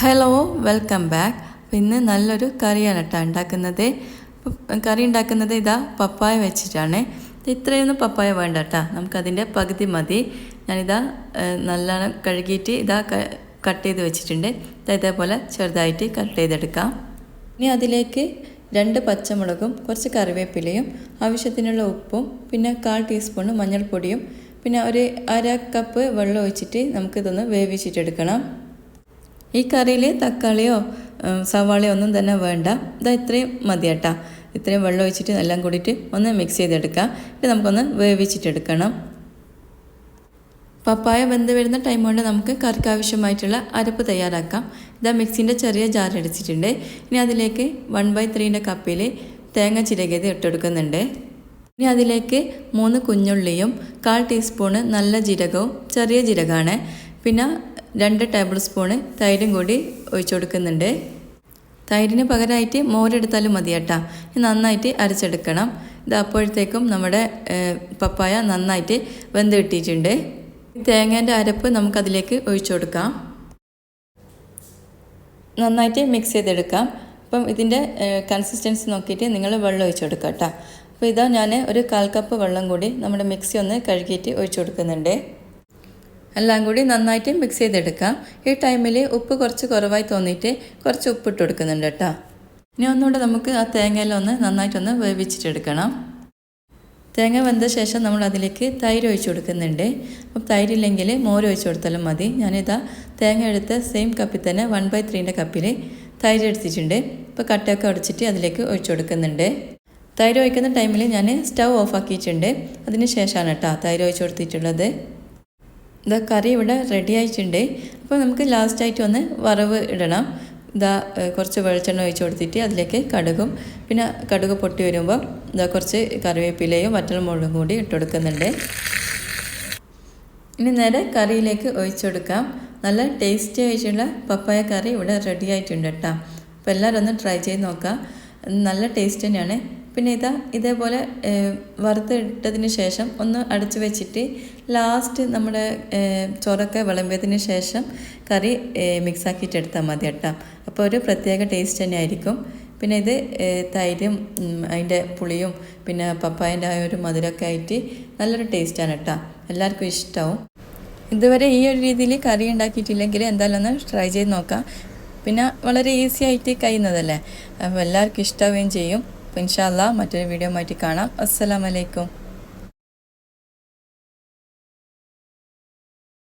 Hello welcome back അപ്പോൾ ഇന്ന് നല്ലൊരു കറിയാണ് കേട്ടോ ഉണ്ടാക്കുന്നത്. കറി ഉണ്ടാക്കുന്നത് ഇതാ പപ്പായ വെച്ചിട്ടാണ്. ഇത്രയൊന്നും പപ്പായ വേണ്ട കേട്ടോ നമുക്കതിന്റെ പകുതി മതി. ഞാനിതാ നല്ലോണം കഴുകിയിട്ട് ഇതാ കട്ട് ചെയ്ത് വെച്ചിട്ടുണ്ട്. ഇതാ ഇതേപോലെ ചെറുതായിട്ട് കട്ട് ചെയ്തെടുക്കാം. ഇനി അതിലേക്ക് രണ്ട് പച്ചമുളകും കുറച്ച് കറിവേപ്പിലയും ആവശ്യത്തിനുള്ള ഉപ്പും പിന്നെ കാൽ ടീസ്പൂൺ മഞ്ഞൾപ്പൊടിയും പിന്നെ ഒരു അര കപ്പ് വെള്ളം ഒഴിച്ചിട്ട് നമുക്കിതൊന്ന് വേവിച്ചിട്ടെടുക്കണം. ഈ കറിയിൽ തക്കാളിയോ സവാളയോ ഒന്നും തന്നെ വേണ്ട. ഇതാ ഇത്രയും മതി കേട്ടോ. ഇത്രയും വെള്ളം ഒഴിച്ചിട്ട് എല്ലാം കൂടിയിട്ട് ഒന്ന് മിക്സ് ചെയ്തെടുക്കാം. ഇനി നമുക്കൊന്ന് വേവിച്ചിട്ടെടുക്കണം. പപ്പായ വെന്ത് വരുന്ന ടൈം കൊണ്ട് നമുക്ക് കറിക്ക് ആവശ്യമായിട്ടുള്ള അരപ്പ് തയ്യാറാക്കാം. ഇതാ മിക്സിന്റെ ചെറിയ ജാർ അടിച്ചിട്ടുണ്ട് ഇനി അതിലേക്ക് വൺ ബൈ ത്രീന്റെ കപ്പിൽ തേങ്ങ ചിരകിയത് ഇട്ടെടുക്കുന്നുണ്ട് ഇനി അതിലേക്ക് മൂന്ന് കുഞ്ഞുള്ളിയും കാൽ ടീസ്പൂണ് നല്ല ജീരകവും ചെറിയ ജീരകമാണ്. പിന്നെ രണ്ട് ടേബിൾ സ്പൂണ് തൈരും കൂടി ഒഴിച്ചു കൊടുക്കുന്നുണ്ട്. തൈരിന് പകരമായിട്ട് മോരെടുത്താലും മതി കേട്ടോ. നന്നായിട്ട് അരച്ചെടുക്കണം. ഇത് അപ്പോഴത്തേക്കും നമ്മുടെ പപ്പായ നന്നായിട്ട് വെന്ത് കിട്ടിയിട്ടുണ്ട്. തേങ്ങേന്റെ അരപ്പ് നമുക്കതിലേക്ക് ഒഴിച്ചു കൊടുക്കാം. നന്നായിട്ട് മിക്സ് ചെയ്തെടുക്കാം. അപ്പം ഇതിന്റെ കൺസിസ്റ്റൻസി നോക്കിയിട്ട് നിങ്ങൾ വെള്ളം ഒഴിച്ചു കൊടുക്കുക കേട്ടോ. അപ്പോൾ ഇതാ ഞാൻ ഒരു കാൽ കപ്പ് വെള്ളം കൂടി നമ്മുടെ മിക്സി ഒന്ന് കഴുകിയിട്ട് ഒഴിച്ചു കൊടുക്കുന്നുണ്ട്. എല്ലാം കൂടി നന്നായിട്ട് മിക്സ് ചെയ്തെടുക്കാം. ഈ ടൈമിൽ ഉപ്പ് കുറച്ച് കുറവായി തോന്നിയിട്ട് കുറച്ച് ഉപ്പിട്ട് കൊടുക്കുന്നുണ്ട് കേട്ടോ. ഇനി ഒന്നുകൂടെ നമുക്ക് ആ തേങ്ങയിലൊന്ന് നന്നായിട്ടൊന്ന് വേവിച്ചിട്ടെടുക്കണം. തേങ്ങ വെന്ത ശേഷം നമ്മൾ അതിലേക്ക് തൈര് ഒഴിച്ചു കൊടുക്കുന്നുണ്ട്. അപ്പം തൈരില്ലെങ്കിൽ മോര് ഒഴിച്ചു കൊടുത്താലും മതി. ഞാനിതാ തേങ്ങ എടുത്ത സെയിം കപ്പിൽ തന്നെ വൺ ബൈ ത്രീന്റെ കപ്പിൽ തൈര് എടുത്തിട്ടുണ്ട്. ഇപ്പോൾ കട്ടയൊക്കെ ഉടച്ചിട്ട് അതിലേക്ക് ഒഴിച്ചു കൊടുക്കുന്നുണ്ട്. തൈര് ഒഴിക്കുന്ന ടൈമിൽ ഞാൻ സ്റ്റൗ ഓഫ് ആക്കിയിട്ടുണ്ട്. അതിന് ശേഷമാണ് കേട്ടോ തൈര് ഒഴിച്ചു കൊടുത്തിട്ടുള്ളത്. ഇതാ കറി ഇവിടെ റെഡി ആയിട്ടുണ്ട്. അപ്പോൾ നമുക്ക് ലാസ്റ്റായിട്ട് ഒന്ന് വറവ് ഇടണം. ഇതാ കുറച്ച് വെളിച്ചെണ്ണ ഒഴിച്ച് കൊടുത്തിട്ട് അതിലേക്ക് കടുകും പിന്നെ കടുക് പൊട്ടി വരുമ്പോൾ ഇതാ കുറച്ച് കറിവേപ്പിലയും വറ്റൽമുളകും കൂടി ഇട്ട് കൊടുക്കുന്നുണ്ട്. ഇനി നേരെ കറിയിലേക്ക് ഒഴിച്ചു കൊടുക്കാം. നല്ല ടേസ്റ്റി ആയിട്ടുള്ള പപ്പായ കറി ഇവിടെ റെഡി ആയിട്ടുണ്ട് കേട്ടോ. അപ്പോൾ എല്ലാവരും ഒന്ന് ട്രൈ ചെയ്ത് നോക്കാം. നല്ല ടേസ്റ്റ് തന്നെയാണ്. പിന്നെ ഇതാ ഇതേപോലെ വറുത്തിട്ടതിന് ശേഷം ഒന്ന് അടച്ചു വെച്ചിട്ട് ലാസ്റ്റ് നമ്മുടെ ചോറൊക്കെ വിളമ്പിയതിന് ശേഷം കറി മിക്സാക്കിയിട്ട് എടുത്താൽ മതി കേട്ടോ. അപ്പോൾ ഒരു പ്രത്യേക ടേസ്റ്റ് തന്നെ ആയിരിക്കും. പിന്നെ ഇത് തൈരും അതിന്റെ പുളിയും പിന്നെ പപ്പായന്റെ ആ ഒരു മധുരമൊക്കെ ആയിട്ട് നല്ലൊരു ടേസ്റ്റാണ് കേട്ടോ. എല്ലാവർക്കും ഇഷ്ടമാവും ഇതുവരെ ഈ ഒരു രീതിയിൽ കറി ഉണ്ടാക്കിയിട്ടില്ലെങ്കിൽ എന്തായാലും ഒന്ന് ട്രൈ ചെയ്ത് നോക്കാം. പിന്നെ വളരെ ഈസി ആയിട്ട് കഴിയുന്നതല്ലേ? അപ്പോൾ എല്ലാവർക്കും ഇഷ്ടമാവുകയും ചെയ്യും. അപ്പോൾ ഇൻഷാല്ല മറ്റൊരു വീഡിയോ മാറ്റി കാണാം. അസ്സലാമലൈക്കും